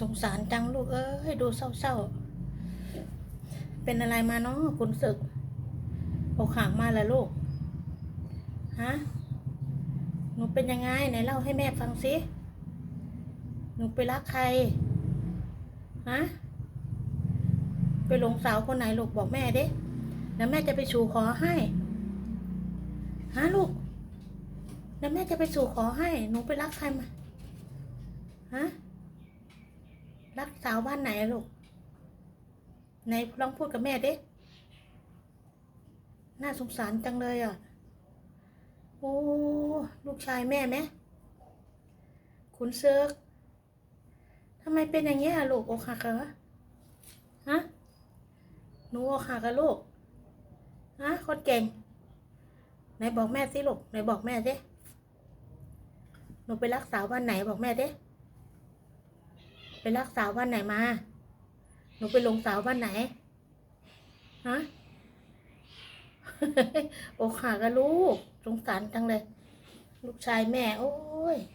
สงสารจังลูกเอ้ยดูเศร้าๆ เป็นอะไรมาเนาะคุณศึกอกหักมาแล้วลูก ฮะ หนูเป็นยังไงไหนเล่าให้แม่ฟังสิ หนูไปรักใคร ฮะ ไปหลงสาวคนไหนลูกบอกแม่เด้แล้วแม่จะไปสู่ขอให้ ฮะลูก แล้วแม่จะไปสู่ขอให้ หนูไปรักใครมา ฮะ รักสาวบ้านไหนลูกไหนลองพูดกับแม่ดิน่าสงสารจังเลยอะ โอ้ ลูกชายแม่ไหมคุณเซิร์กทำไมเป็นอย่างเงี้ยลูกอกหักเหรอฮะหนูอกหักกับลูกฮะคนเก่ง ไหนบอกแม่สิลูกไหนบอกแม่สิหนูไปรักสาวบ้านไหนบอกแม่ดิ ไปรักสาวบ้านไหนมา หนูไปลงสาวบ้านไหน ฮะโอ้ขากับลูก สงสารจังเลย ลูกชายแม่ โอ้ย